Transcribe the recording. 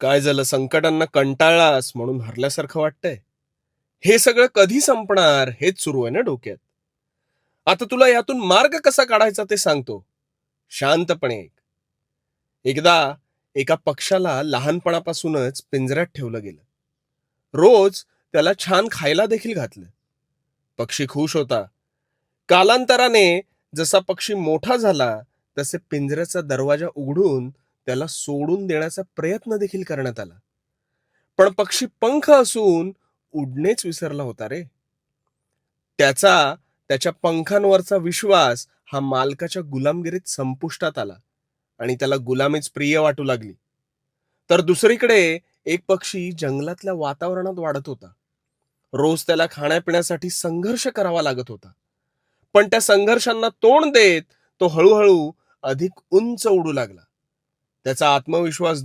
काय झालं? संकटांना कंटाळलास म्हणून हरल्यासारखं वाटतंय? हे सगळं कधी संपणार? हेच सुरू आहे ना डोक्यात. आता तुला यातून मार्ग कसा काढायचा ते सांगतो. शांतपणे एकदा एका पक्षाला लहानपणापासूनच पिंजऱ्यात ठेवलं गेलं. रोज त्याला छान खायला देखील घातलं. पक्षी खुश होता. कालांतराने जसा पक्षी मोठा झाला तसे पिंजऱ्याचा दरवाजा उघडून त्याला सोडून देण्याचा प्रयत्न देखील करण्यात आला. पण पक्षी पंख असून उडणेच विसरला होता रे. त्याचा त्याच्या पंखांवरचा विश्वास हा मालकाच्या गुलामगिरीत संपुष्टात आला आणि त्याला गुलामीच प्रिय वाटू लागली. तर दुसरीकडे एक पक्षी जंगलातल्या वातावरणात वाढत होता. रोज त्याला खाण्यापिण्यासाठी संघर्ष करावा लागत होता. पण त्या संघर्षांना तोंड देत तो हळूहळू अधिक उंच उडू लागला. त्याचा आत्मविश्वास